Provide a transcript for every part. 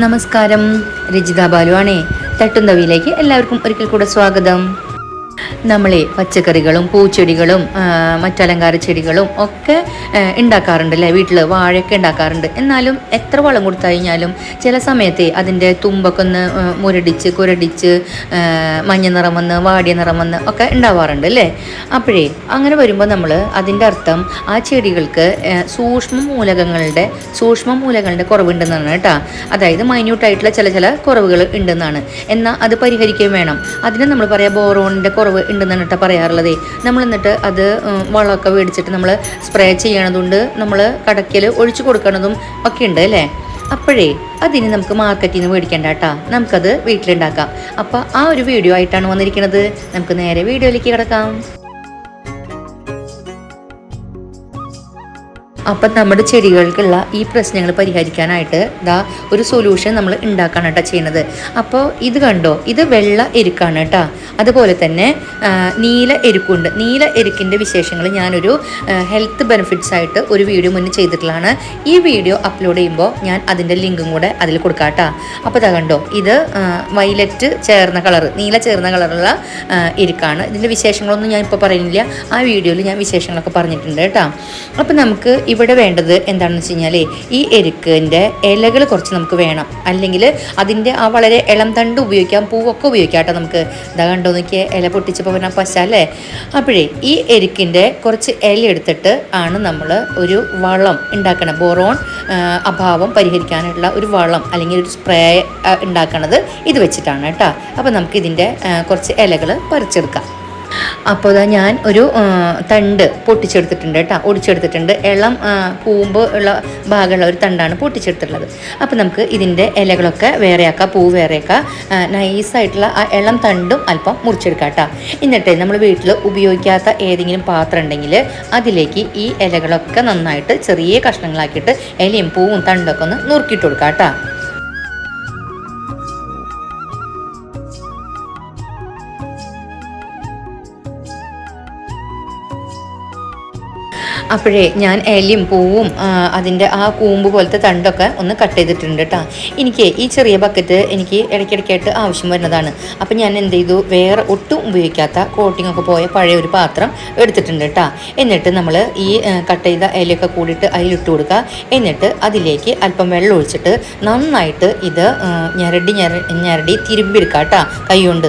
നമസ്കാരം. രജിത ബാലുവാണേ. തട്ടുന്തവിയിലേക്ക് എല്ലാവർക്കും ഒരിക്കൽ കൂടെ സ്വാഗതം. നമ്മളെ പച്ചക്കറികളും പൂച്ചെടികളും മറ്റലങ്കാര ചെടികളും ഒക്കെ ഉണ്ടാക്കാറുണ്ട് അല്ലേ? വീട്ടിൽ വാഴയൊക്കെ ഉണ്ടാക്കാറുണ്ട് എന്നാലും എത്ര വളം കൊടുത്തു കഴിഞ്ഞാലും ചില സമയത്തെ അതിന്റെ തുമ്പൊക്കെ ഒന്ന് മുരടിച്ച് കുരടിച്ച് മഞ്ഞ നിറം വന്ന് വാടിയ നിറം വന്ന് ഒക്കെ ഉണ്ടാവാറുണ്ട് അല്ലേ? അപ്പോഴേ അങ്ങനെ വരുമ്പോൾ നമ്മൾ അതിന്റെ അർത്ഥം ആ ചെടികൾക്ക് സൂക്ഷ്മ മൂലകങ്ങളുടെ സൂക്ഷ്മ മൂലകങ്ങളുടെ കുറവുണ്ടെന്നാണ് കേട്ടോ. അതായത് മൈന്യൂട്ടായിട്ടുള്ള ചില ചില കുറവുകൾ ഉണ്ടെന്നാണ്. എന്നാൽ അത് പരിഹരിക്കുകയും വേണം. അതിന് നമ്മൾ പറയാം ബോറോണിന്റെ കുറവ് ഉണ്ടെന്നാണ് കേട്ടോ പറയാറുള്ളത്. നമ്മൾ എന്നിട്ട് അത് വളമൊക്കെ മേടിച്ചിട്ട് നമ്മൾ സ്പ്രേ ചെയ്യണതുകൊണ്ട് നമ്മൾ കടക്കൽ ഒഴിച്ചു കൊടുക്കണതും ഒക്കെ ഉണ്ട് അല്ലേ? അപ്പോഴേ അതിന് നമുക്ക് മാർക്കറ്റിൽ നിന്ന് മേടിക്കേണ്ട കേട്ടോ. നമുക്കത് വീട്ടിലുണ്ടാക്കാം. അപ്പോൾ ആ ഒരു വീഡിയോ ആയിട്ടാണ് വന്നിരിക്കുന്നത് നമുക്ക് നേരെ വീഡിയോയിലേക്ക് കിടക്കാം. അപ്പം നമ്മുടെ ചെടികൾക്കുള്ള ഈ പ്രശ്നങ്ങൾ പരിഹരിക്കാനായിട്ട് ദാ ഒരു സൊല്യൂഷൻ നമ്മൾ ഉണ്ടാക്കാണ് ചെയ്യുന്നത് അപ്പോൾ ഇത് കണ്ടോ? ഇത് വെള്ള എരുക്കാണ് കേട്ടോ. അതുപോലെ തന്നെ നീല എരുക്കുണ്ട്. നീല എരുക്കിന്റെ വിശേഷങ്ങൾ ഞാനൊരു ഹെൽത്ത് ബെനിഫിറ്റ്സ് ആയിട്ട് ഒരു വീഡിയോ മുന്നേ ചെയ്തിട്ടുള്ളതാണ്. ഈ വീഡിയോ അപ്ലോഡ് ചെയ്യുമ്പോൾ ഞാൻ അതിന്റെ ലിങ്കും കൂടെ അതിൽ കൊടുക്കാം കേട്ടോ. അപ്പോൾ ഇതാ കണ്ടോ? ഇത് വൈലറ്റ് ചേർന്ന കളർ നീല ചേർന്ന കളറുള്ള എരുക്കാണ്. ഇതിന്റെ വിശേഷങ്ങളൊന്നും ഞാൻ ഇപ്പോൾ പറയുന്നില്ല. ആ വീഡിയോയിൽ ഞാൻ വിശേഷങ്ങളൊക്കെ പറഞ്ഞിട്ടുണ്ട് കേട്ടോ. അപ്പോൾ നമുക്ക് ഇവിടെ വേണ്ടത് എന്താണെന്ന് വെച്ച് കഴിഞ്ഞാൽ ഈ എരുക്കിന്റെ ഇലകൾ കുറച്ച് നമുക്ക് വേണം. അല്ലെങ്കിൽ അതിന്റെ ആ വളരെ ഇളം തണ്ട് ഉപയോഗിക്കാം പൂവൊക്കെ ഉപയോഗിക്കാം കേട്ടോ നമുക്ക്. ഇതാ കണ്ടോ നോക്കിയാൽ ഇല പൊട്ടിച്ചപ്പോൾ പറഞ്ഞാൽ പശ അല്ലേ? അപ്പോഴേ ഈ എരുക്കിന്റെ കുറച്ച് ഇല എടുത്തിട്ട് ആണ് നമ്മൾ ഒരു വളം ഉണ്ടാക്കണം ബോറോൺ അഭാവം പരിഹരിക്കാനുള്ള ഒരു വളം അല്ലെങ്കിൽ ഒരു സ്പ്രേ ഉണ്ടാക്കണത് ഇത് വെച്ചിട്ടാണ് കേട്ടോ. അപ്പോൾ നമുക്ക് ഇതിന്റെ കുറച്ച് ഇലകൾ പറിച്ചെടുക്കാം. അപ്പോൾ ഇതാ ഞാൻ ഒരു തണ്ട് പൊട്ടിച്ചെടുത്തിട്ടുണ്ട് കേട്ടോ. ഒടിച്ചെടുത്തിട്ടുണ്ട്. ഇളം പൂമ്പ് ഉള്ള ഭാഗമുള്ള ഒരു തണ്ടാണ് പൊട്ടിച്ചെടുത്തിട്ടുള്ളത്. അപ്പോൾ നമുക്ക് ഇതിന്റെ ഇലകളൊക്കെ വേറെയാക്കാം. പൂ വേറെയാക്കാം. നൈസായിട്ടുള്ള ആ ഇളം തണ്ടും അല്പം മുറിച്ചെടുക്കാം കേട്ടോ. എന്നിട്ട് നമ്മൾ വീട്ടിൽ ഉപയോഗിക്കാത്ത ഏതെങ്കിലും പാത്രം ഉണ്ടെങ്കിൽ അതിലേക്ക് ഈ ഇലകളൊക്കെ നന്നായിട്ട് ചെറിയ കഷ്ണങ്ങളാക്കിയിട്ട് ഇലയും പൂവും തണ്ടൊക്കെ ഒന്ന് നുറുക്കിയിട്ട് കൊടുക്കാം കേട്ടോ. അപ്പോഴേ ഞാൻ ഇലയും പൂവും അതിന്റെ ആ കൂമ്പ് പോലത്തെ തണ്ടൊക്കെ ഒന്ന് കട്ട് ചെയ്തിട്ടുണ്ട് കേട്ടോ. എനിക്ക് ഈ ചെറിയ ബക്കറ്റ് എനിക്ക് ഇടയ്ക്കിടയ്ക്കായിട്ട് ആവശ്യം വരുന്നതാണ്. അപ്പം ഞാൻ എന്ത് ചെയ്തു? വേറെ ഒട്ടും ഉപയോഗിക്കാത്ത കോട്ടിംഗ് ഒക്കെ പോയ പഴയ ഒരു പാത്രം എടുത്തിട്ടുണ്ട് കേട്ടോ. എന്നിട്ട് നമ്മൾ ഈ കട്ട് ചെയ്ത ഇലയൊക്കെ കൂടിയിട്ട് അതിലിട്ട് കൊടുക്കുക. എന്നിട്ട് അതിലേക്ക് അല്പം വെള്ളം ഒഴിച്ചിട്ട് നന്നായിട്ട് ഇത് ഞരടി ഞര ഞരടി ഞെരടി തിരുമ്പിയെടുക്കാം കേട്ടോ കൈ കൊണ്ട്.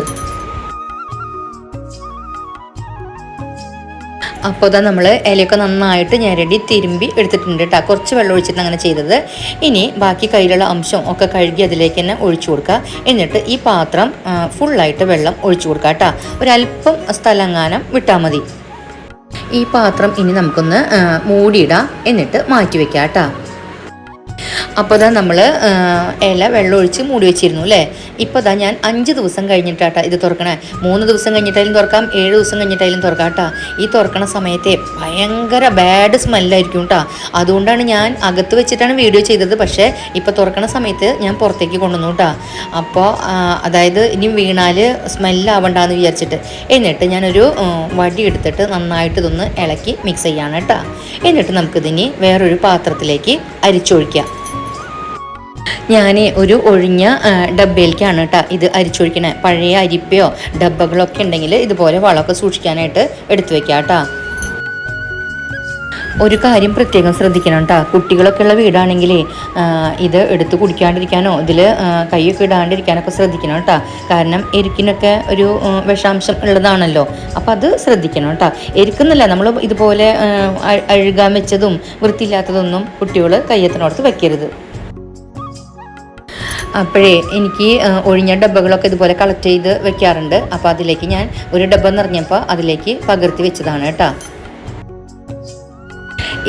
അപ്പോൾ ഇതാ നമ്മൾ ഇലയൊക്കെ നന്നായിട്ട് ഞെരടി തിരുമ്പി എടുത്തിട്ടുണ്ട് കേട്ടോ. കുറച്ച് വെള്ളം ഒഴിച്ചിട്ട് അങ്ങനെ ചെയ്തത്. ഇനി ബാക്കി കയ്യിലുള്ള അംശം ഒക്കെ കഴുകി അതിലേക്ക് തന്നെ ഒഴിച്ചു കൊടുക്കുക. എന്നിട്ട് ഈ പാത്രം ഫുള്ളായിട്ട് വെള്ളം ഒഴിച്ചു കൊടുക്കുക കേട്ടോ. ഒരല്പം സ്ഥലങ്ങാനം വിട്ടാൽ മതി. ഈ പാത്രം ഇനി നമുക്കൊന്ന് മൂടിയിടാം. എന്നിട്ട് മാറ്റി വെക്കാം കേട്ടോ. അപ്പോൾ ഇതാ നമ്മൾ ഇല വെള്ളം ഒഴിച്ച് മൂടി വെച്ചിരുന്നു അല്ലേ? ഇപ്പോൾ ഇതാ ഞാൻ അഞ്ച് ദിവസം കഴിഞ്ഞിട്ടാട്ടാ ഇത് തുറക്കണേ. മൂന്ന് ദിവസം കഴിഞ്ഞിട്ടായാലും തുറക്കാം ഏഴ് ദിവസം കഴിഞ്ഞിട്ടായാലും തുറക്കാം കേട്ടോ ഈ തുറക്കണ സമയത്തെ ഭയങ്കര ബാഡ് സ്മെല്ലായിരിക്കും കേട്ടോ അതുകൊണ്ടാണ് ഞാൻ അകത്ത് വെച്ചിട്ടാണ് വീഡിയോ ചെയ്തത്. പക്ഷേ ഇപ്പോൾ തുറക്കണ സമയത്ത് ഞാൻ പുറത്തേക്ക് കൊണ്ടുവന്നു കേട്ടോ അപ്പോൾ അതായത് ഇനി വീണാൽ സ്മെല്ലാവണ്ടെന്ന് വിചാരിച്ചിട്ട്. എന്നിട്ട് ഞാനൊരു വടി എടുത്തിട്ട് നന്നായിട്ട് ഇതൊന്ന് ഇളക്കി മിക്സ് ചെയ്യാണ് കേട്ടോ എന്നിട്ട് നമുക്കിതിനി വേറൊരു പാത്രത്തിലേക്ക് അരിച്ചൊഴിക്കാം. ഞാൻ ഒരു ഒഴിഞ്ഞ ഡബ്ബയിലേക്കാണ് കേട്ടോ ഇത് അരിച്ചൊഴിക്കണേ. പഴയ അരിപ്പയോ ഡബ്ബകളൊക്കെ ഉണ്ടെങ്കിൽ ഇതുപോലെ വളമൊക്കെ സൂക്ഷിക്കാനായിട്ട് എടുത്തു വെക്കാം കേട്ടോ. ഒരു കാര്യം പ്രത്യേകം ശ്രദ്ധിക്കണം കേട്ടോ. കുട്ടികളൊക്കെ ഉള്ള വീടാണെങ്കിലേ ഇത് എടുത്ത് കുടിക്കാണ്ടിരിക്കാനോ ഇതിൽ കൈയൊക്കെ ഇടാണ്ടിരിക്കാനൊക്കെ ശ്രദ്ധിക്കണം കേട്ടോ. കാരണം എരിക്കിനൊക്കെ ഒരു വിഷാംശം ഉള്ളതാണല്ലോ. അപ്പോൾ അത് ശ്രദ്ധിക്കണം കേട്ടോ. എരിക്കുന്നില്ല നമ്മൾ ഇതുപോലെ അഴുകാൻ വെച്ചതും വൃത്തിയില്ലാത്തതൊന്നും കുട്ടികൾ കയ്യത്തിനോടത്ത് വെക്കരുത്. അപ്പോഴേ എനിക്ക് ഒഴിഞ്ഞ ഡബ്ബകളൊക്കെ ഇതുപോലെ കളക്ട് ചെയ്ത് വെക്കാറുണ്ട്. അപ്പോൾ അതിലേക്ക് ഞാൻ ഒരു ഡബ്ബ നിറഞ്ഞപ്പോൾ അതിലേക്ക് പകർത്തി വെച്ചതാണ് കേട്ടോ.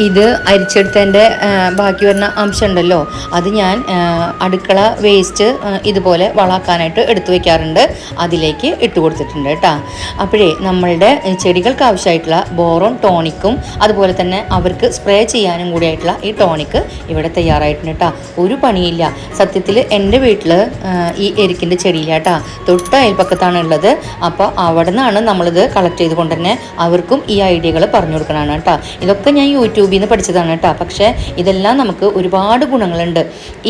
ഇത് അരിച്ചെടുത്തതിന്റെ ബാക്കി വരുന്ന അംശം ഉണ്ടല്ലോ അത് ഞാൻ അടുക്കള വേസ്റ്റ് ഇതുപോലെ വളാക്കാനായിട്ട് എടുത്തു വയ്ക്കാറുണ്ട് അതിലേക്ക് ഇട്ട് കൊടുത്തിട്ടുണ്ട് കേട്ടോ. അപ്പോഴേ നമ്മളുടെ ചെടികൾക്ക് ആവശ്യമായിട്ടുള്ള ബോറോൺ ടോണിക്കും അതുപോലെ തന്നെ അവർക്ക് സ്പ്രേ ചെയ്യാനും കൂടി ആയിട്ടുള്ള ഈ ടോണിക്ക് ഇവിടെ തയ്യാറായിട്ടുണ്ട് കേട്ടോ. ഒരു പണിയില്ല. സത്യത്തിൽ എന്റെ വീട്ടിൽ ഈ എരിക്കിന്റെ ചെടിയില്ല കേട്ടോ. തൊട്ട അയൽപ്പക്കത്താണ് ഉള്ളത്. അപ്പോൾ അവിടെ നിന്നാണ് നമ്മളിത് കളക്ട് ചെയ്തുകൊണ്ട് തന്നെ അവർക്കും ഈ ഐഡിയകൾ പറഞ്ഞു കൊടുക്കണതാണ് കേട്ടോ. ഇതൊക്കെ ഞാൻ യൂട്യൂബ് യൂട്യൂബിൽ നിന്ന് പഠിച്ചതാണ് കേട്ടോ. പക്ഷേ ഇതെല്ലാം നമുക്ക് ഒരുപാട് ഗുണങ്ങളുണ്ട്.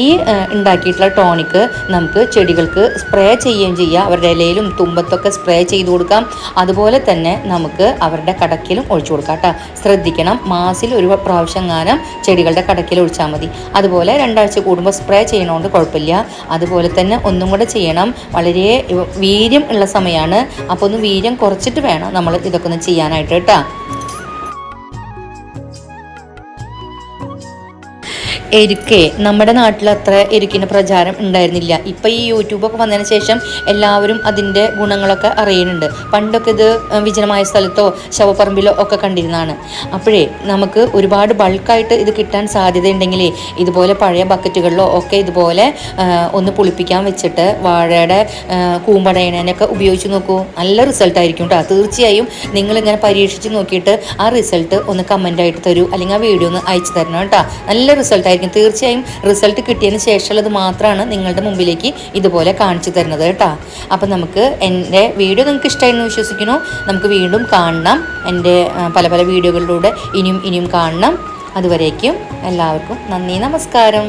ഈ ഉണ്ടാക്കിയിട്ടുള്ള ടോണിക്ക് നമുക്ക് ചെടികൾക്ക് സ്പ്രേ ചെയ്യുകയും ചെയ്യാം. അവരുടെ ഇലയിലും തുമ്പത്തൊക്കെ സ്പ്രേ ചെയ്ത് കൊടുക്കാം. അതുപോലെ തന്നെ നമുക്ക് അവരുടെ കടക്കിലും ഒഴിച്ചു കൊടുക്കാം കേട്ടോ. ശ്രദ്ധിക്കണം. മാസിൽ ഒരു പ്രാവശ്യം ഗാനം ചെടികളുടെ കടക്കിൽ ഒഴിച്ചാൽ മതി. അതുപോലെ രണ്ടാഴ്ച കൂടുമ്പോൾ സ്പ്രേ ചെയ്യണോണ്ട് കുഴപ്പമില്ല. അതുപോലെ തന്നെ ഒന്നും കൂടെ ചെയ്യണം. വളരെ വീര്യം ഉള്ള സമയമാണ് അപ്പോൾ ഒന്ന് വീര്യം കുറച്ചിട്ട് വേണം നമ്മൾ ഇതൊക്കെ ഒന്ന് ചെയ്യാനായിട്ട് കേട്ടോ. എരുക്കേ. നമ്മുടെ നാട്ടിൽ അത്ര എരുക്കിന് പ്രചാരം ഉണ്ടായിരുന്നില്ല. ഇപ്പം ഈ യൂട്യൂബൊക്കെ വന്നതിന് ശേഷം എല്ലാവരും അതിന്റെ ഗുണങ്ങളൊക്കെ അറിയുന്നുണ്ട്. പണ്ടൊക്കെ ഇത് വിജനമായ സ്ഥലത്തോ ശവപ്പറമ്പിലോ ഒക്കെ കണ്ടിരുന്നതാണ്. അപ്പോഴേ നമുക്ക് ഒരുപാട് ബൾക്കായിട്ട് ഇത് കിട്ടാൻ സാധ്യതയുണ്ടെങ്കിലേ ഇതുപോലെ പഴയ ബക്കറ്റുകളിലോ ഒക്കെ ഇതുപോലെ ഒന്ന് പുളിപ്പിക്കാൻ വെച്ചിട്ട് വാഴയുടെ കൂമ്പടയണേനൊക്കെ ഉപയോഗിച്ച് നോക്കൂ. നല്ല റിസൾട്ട് ആയിരിക്കും കേട്ടോ തീർച്ചയായും നിങ്ങളിങ്ങനെ പരീക്ഷിച്ച് നോക്കിയിട്ട് ആ റിസൾട്ട് ഒന്ന് കമന്റ് ആയിട്ട് തരൂ. അല്ലെങ്കിൽ ആ വീഡിയോ ഒന്ന് അയച്ചു തരണം കേട്ടോ നല്ല റിസൾട്ട് ആയിരിക്കും. തീർച്ചയായും റിസൾട്ട് കിട്ടിയതിന് ശേഷമുള്ളത് മാത്രമാണ് നിങ്ങളുടെ മുമ്പിലേക്ക് ഇതുപോലെ കാണിച്ചു തരുന്നത് കേട്ടോ. അപ്പം നമുക്ക് എന്റെ വീഡിയോ നിങ്ങൾക്ക് ഇഷ്ടമായിരുന്നു വിശ്വസിക്കുന്നു. നമുക്ക് വീണ്ടും കാണണം. എന്റെ പല പല വീഡിയോകളിലൂടെ ഇനിയും ഇനിയും കാണണം. അതുവരേക്കും എല്ലാവർക്കും നന്ദി നമസ്കാരം.